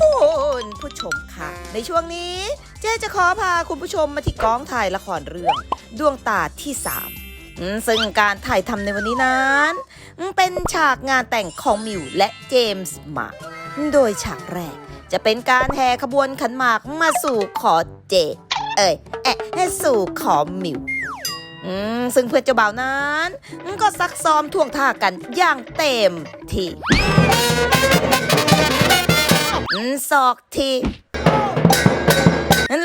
คุณผู้ชมคะในช่วงนี้เจ๊จะขอพาคุณผู้ชมมาที่กองถ่ายละครเรื่อง ดวงตาที่สามซึ่งการถ่ายทำในวันนี้นั้น เป็นฉากงานแต่งของมิวและเจมส์มาโดยฉากแรก จะเป็นการแห่ขบวนขันหมากมาสู่ขอเจ เอ้ยแอะให้สู่ขอมิวซึ่งเพื่อนเจ้าบ่าวนั้น ก็ซักซ้อมท่วงท่ากันอย่างเต็มที่ ศอกที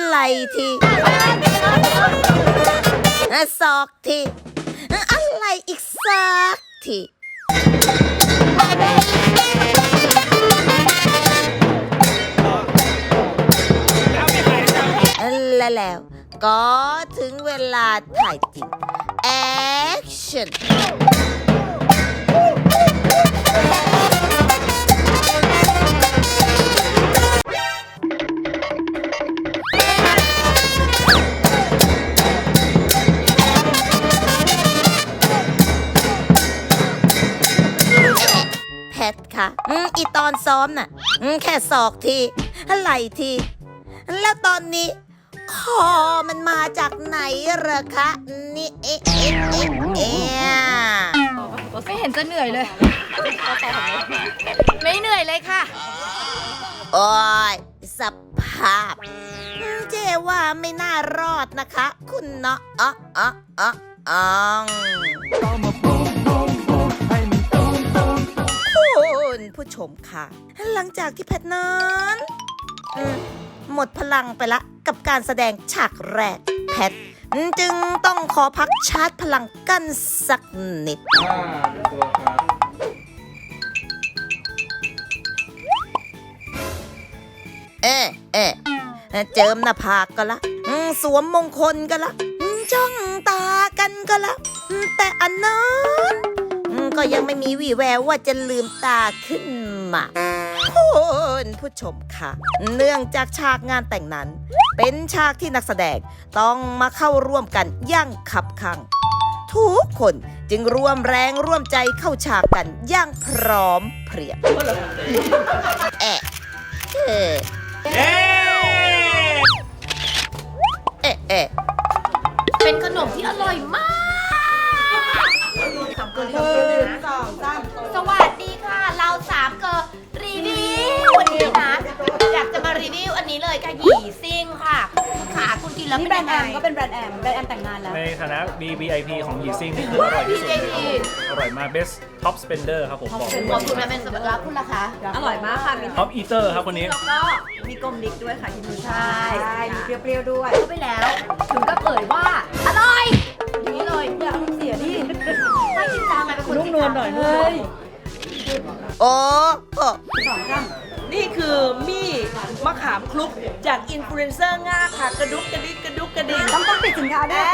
ไหลทีอะศอกทีอะอะไรอีกสักทีและแล้วก็ถึงเวลาถ่ายจริง action ทค่ะ อืมอีตอนซ้อมน่ะ อืมแค่ศอกทีไหลที แล้วตอนนี้ คอมันมาจากไหนเหรอคะ นี่เอ๊ะเอ๊ะเอ๊ะเอ๊ะไม่เห็นจะเหนื่อยเลย ไม่เหนื่อยเลยค่ะ โอ้ยสภาพอืมเจว่าไม่น่ารอดนะคะ คุณเนาะอ๋ออ๋ออ๋ออ๋อ มค่ะ หลังจากที่แพทนั้นหมดพลังไปละกับการแสดงฉากแรกแพทจึงต้องขอพักชาร์จพลังกันสักนิดเอ๊ะเอ๊ะเจิมหน้าผากก็ละ สวมมงคลก็ละ จ้องตากันก็ละ แต่อันนั้นก็ยังไม่มีวี่แววว่าจะลืมตาขึ้นมาคุณผู้ชมค่ะ เนื่องจากฉากงานแต่งนั้น เป็นฉากที่นักแสดงต้องมาเข้าร่วมกันอย่างขับขังทุกคนจึงร่วมแรงร่วมใจเข้าฉากกันอย่างพร้อมเพรียงแอะเอ แล้วนี่เป็นแบรยันงด์ไงแอมก็เป็นแบรนด์แอมแบรนด์แอมแต่งงานแล้ว ในฐานะ BBIP ของยีซิ่งนี่คืออร่อยที่สุดเลยอร่อยมาก best top spender ครับผมบอกเลยขอบคุณนะเป็นสำหรับคุณล่ะคะอร่อยมากค่ะ มี top eater ครับคนนี้ แล้วก็มีกลมดิกด้วยค่ะที่มือใช่ใช่มีเปรี้ยวๆด้วย เข้าไปแล้ว ถึงก็เผยว่า อร่อยอย่างนี้เลยอย่าเอาเสียดิไม่จริงจังไงเป็นคนนุ่มนวลหน่อยเลเฮ้ยโอ้โหสองจ้ นี่คือมี่มะขามคลุกจากอินฟลูเอนเซอร์ง่าค่ะ กระดุกกระดิกกระดุกกระดิกำต้องต้องปิดสินค้าด้วย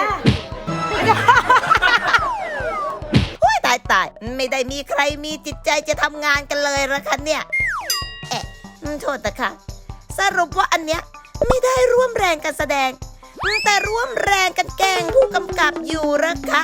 โอ้ยตายตายไม่ได้มีใครมีจิตใจจะทำงานกันเลยละคะเนี่ยเอ๊ะอืมโทษนะคะสรุปว่าอันเนี้ยไม่ได้ร่วมแรงกันแสดงอืมแต่ร่วมแรงกันแกล้งผู้กำกับอยู่ละคะ